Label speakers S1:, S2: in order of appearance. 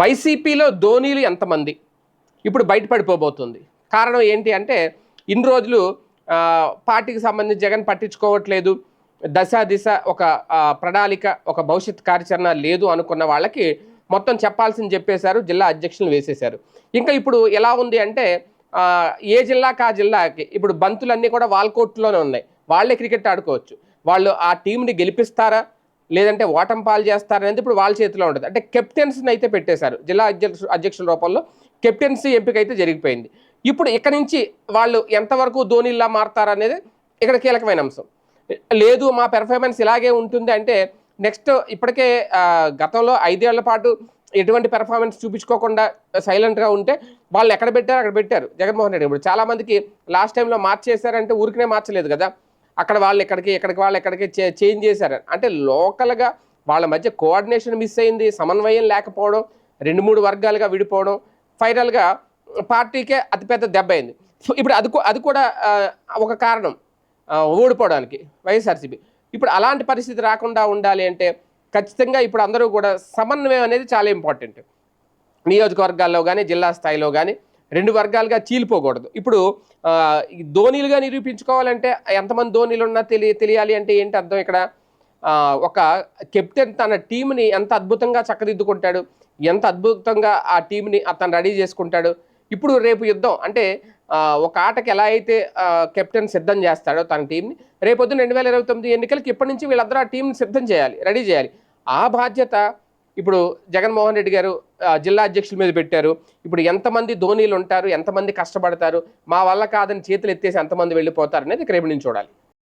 S1: వైసీపీలో ధోనీలు ఎంతమంది? ఇప్పుడు బయటపడిపోబోతుంది. కారణం ఏంటి అంటే ఇన్ని రోజులు పార్టీకి సంబంధించి జగన్ పట్టించుకోవట్లేదు. దశ దిశ ఒక ప్రణాళిక ఒక భవిష్యత్ కార్యాచరణ లేదు అనుకున్న వాళ్ళకి మొత్తం చెప్పాల్సింది చెప్పేశారు జిల్లా అధ్యక్షులు వేసేశారు. ఇంకా ఇప్పుడు ఎలా ఉంది అంటే ఏ జిల్లాకి ఆ జిల్లాకి ఇప్పుడు బంతులన్నీ కూడా వాల్కోట్లోనే ఉన్నాయి. వాళ్ళే క్రికెట్ ఆడుకోవచ్చు. వాళ్ళు ఆ టీంని గెలిపిస్తారా? లేదంటే ఓటం పాలు చేస్తారనేది ఇప్పుడు వాళ్ళ చేతిలో ఉంటుంది. అంటే కెప్టెన్సీని అయితే పెట్టేశారు. జిల్లా అధ్యక్ష అధ్యక్షుల రూపంలో కెప్టెన్సీ ఎంపిక అయితే జరిగిపోయింది. ఇప్పుడు ఇక్కడ నుంచి వాళ్ళు ఎంతవరకు ధోనిలా మారతారనేది ఇక్కడ కీలకమైన అంశం. లేదు మా పెర్ఫార్మెన్స్ ఇలాగే ఉంటుంది అంటే నెక్స్ట్ ఇప్పటికే గతంలో ఐదేళ్ళ పాటు ఎటువంటి పెర్ఫార్మెన్స్ చూపించుకోకుండా సైలెంట్గా ఉంటే వాళ్ళు ఎక్కడ పెట్టారు? అక్కడ పెట్టారు జగన్మోహన్ రెడ్డి ఇప్పుడు చాలామందికి లాస్ట్ టైంలో మార్చేశారంటే ఊరికనే మార్చలేదు కదా. అక్కడ వాళ్ళు ఎక్కడికి ఎక్కడికి వాళ్ళు ఎక్కడికి చే- చేంజ్ చేశారు. అంటే లోకల్గా వాళ్ళ మధ్య కోఆర్డినేషన్ మిస్ అయింది సమన్వయం లేకపోవడం రెండు మూడు వర్గాలుగా విడిపోవడం ఫైనల్గా పార్టీకే అతిపెద్ద దెబ్బ అయింది. సో ఇప్పుడు అది అది కూడా ఒక కారణం. ఓడిపోవడానికి వైఎస్ఆర్సీపీ. ఇప్పుడు అలాంటి పరిస్థితి రాకుండా ఉండాలి అంటే ఖచ్చితంగా ఇప్పుడు అందరూ కూడా సమన్వయం అనేది చాలా ఇంపార్టెంట్. నియోజకవర్గాల్లో కానీ జిల్లా స్థాయిలో కానీ రెండు వర్గాలుగా చీలిపోకూడదు. ఇప్పుడు ధోనీలుగా నిరూపించుకోవాలంటే ఎంతమంది ధోనీలు ఉన్నా తెలియ తెలియాలి అంటే ఏంటి అర్థం ఇక్కడ? ఒక కెప్టెన్ తన టీంని ఎంత అద్భుతంగా చక్కదిద్దుకుంటాడు ఎంత అద్భుతంగా ఆ టీంని అతను రెడీ చేసుకుంటాడు. ఇప్పుడు రేపు యుద్ధం అంటే ఒక ఆటకి ఎలా అయితే కెప్టెన్ సిద్ధం చేస్తాడో తన టీంని రేపొద్దున రెండు వేల ఇరవై తొమ్మిది ఎన్నికలకి ఇప్పటి నుంచి వీళ్ళందరూ ఆ టీంని సిద్ధం చేయాలి రెడీ చేయాలి. ఆ బాధ్యత ఇప్పుడు జగన్మోహన్ రెడ్డి గారు జిల్లా అధ్యక్షుల మీద పెట్టారు. ఇప్పుడు ఎంతమంది ధోనీలు ఉంటారు ఎంతమంది కష్టపడతారు మా వల్ల కాదని చేతులు ఎత్తేసి ఎంతమంది వెళ్ళిపోతారు అనేది రేపు నుంచి చూడాలి.